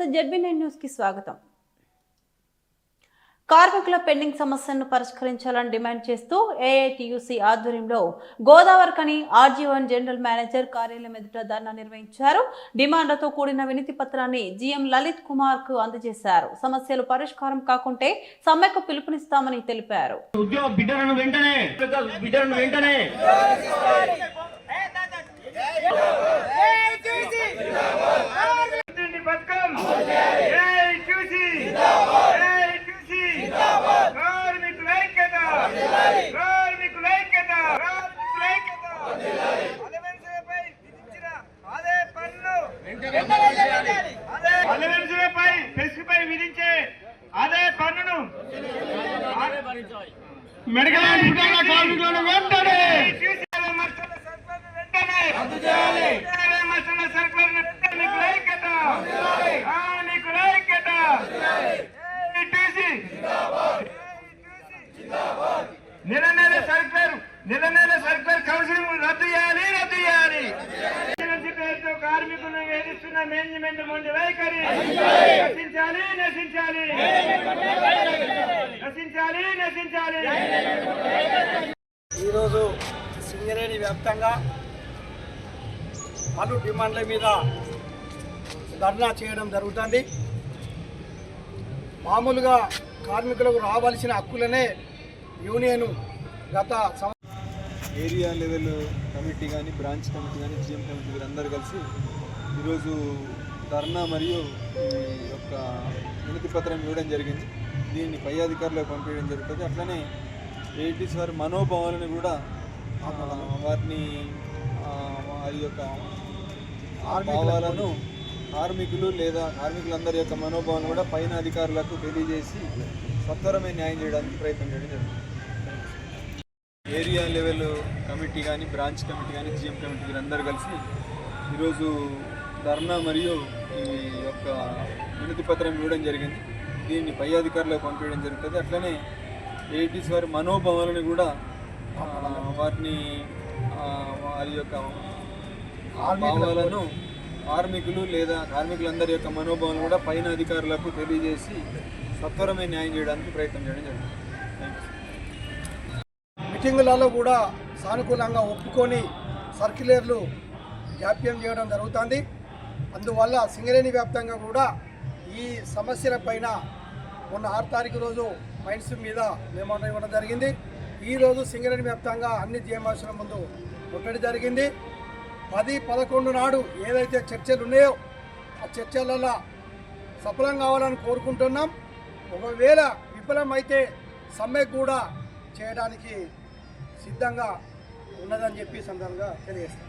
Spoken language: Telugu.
నమస్తే జెడ్బీ నైన్ న్యూస్కి స్వాగతం. కార్మికుల పెండింగ్ సమస్యలను పరిష్కరించాలని డిమాండ్ చేస్తూ ఏఐటియుసి ఆధ్వర్యంలో గోదావరికని ఆర్జీవన్ జనరల్ మేనేజర్ కార్యాలయం ఎదుట ధర్నా నిర్వహించారు. డిమాండ్లతో కూడిన వినతి పత్రాన్ని జీఎం లలిత్ కుమార్కు అందజేశారు. సమస్యలు పరిష్కారం కాకుంటే సమ్మెకు పిలుపునిస్తామని తెలిపారు. వెంటనే మెడికల్ ఉద్యోగ కార్మికులను వెంటనే. నెల నెల సర్కారు నెల నెల సర్కారు కౌన్సిలింగ్ రద్దు చేయాలి రద్దు చేయాలి. పేరుతో కార్మికులను వేధిస్తున్న మేనేజ్మెంట్ ముందు వైఖరి. నశించాలి. నశించాలి. ఈరోజు సింగరేణి వ్యాప్తంగా పలు డిమాండ్ల మీద ధర్నా చేయడం జరుగుతుంది. మామూలుగా కార్మికులకు రావాల్సిన హక్కులనే యూనియన్ గత ఏరియా లెవెల్ కమిటీ కానీ బ్రాంచ్ కమిటీ కానీ జిఎం కమిటీ వీరందరూ కలిసి ఈరోజు ధర్నా మరియు ఈ యొక్క వినతి పత్రం ఇవ్వడం జరిగింది. దీన్ని పై అధికారులకు పంపించడం జరుగుతుంది. అట్లనే ఏటీస్ వారి మనోభావాలను కూడా వారిని వారి యొక్క భావాలను కార్మికులు లేదా కార్మికులందరి యొక్క మనోభావాలను కూడా పైన అధికారులకు తెలియజేసి సత్వరమే న్యాయం చేయడానికి ప్రయత్నం చేయడం జరుగుతుంది. ఏరియా లెవెల్ కమిటీ కానీ బ్రాంచ్ కమిటీ కానీ జిఎం కమిటీ వీరందరూ కలిసి ఈరోజు ధర్నా మరియు ఈ యొక్క వినతి పత్రం ఇవ్వడం జరిగింది. దీన్ని పై అధికారులకు పంపించడం జరుగుతుంది. అట్లనే ఏటీస్ వారి మనోభావాలను కూడా వారిని వారి యొక్క భావాలను కార్మికులు లేదా కార్మికులందరి యొక్క మనోభావాలను కూడా పైన అధికారులకు తెలియజేసి సత్వరమైన న్యాయం చేయడానికి ప్రయత్నం చేయడం జరుగుతుంది. థ్యాంక్ యూ మీటింగులలో కూడా సానుకూలంగా ఒప్పుకొని సర్క్యులర్లు జాప్యం చేయడం జరుగుతుంది. అందువల్ల సింగరేణి వ్యాప్తంగా కూడా ఈ సమస్యల పైన మొన్న ఆరు తారీఖు రోజు మైన్స్ మీద మేమోటం ఇవ్వడం జరిగింది. ఈరోజు సింగరేణి వ్యాప్తంగా అన్ని జీఎంఆర్సీల ముందు ముట్టడి జరిగింది. పది పదకొండు నాడు ఏదైతే చర్చలు ఉన్నాయో ఆ చర్చలలో సఫలం కావాలని కోరుకుంటున్నాం. ఒకవేళ విఫలమైతే సమ్మె కూడా చేయడానికి సిద్ధంగా ఉన్నదని చెప్పి సందర్భంగా తెలియజేస్తాం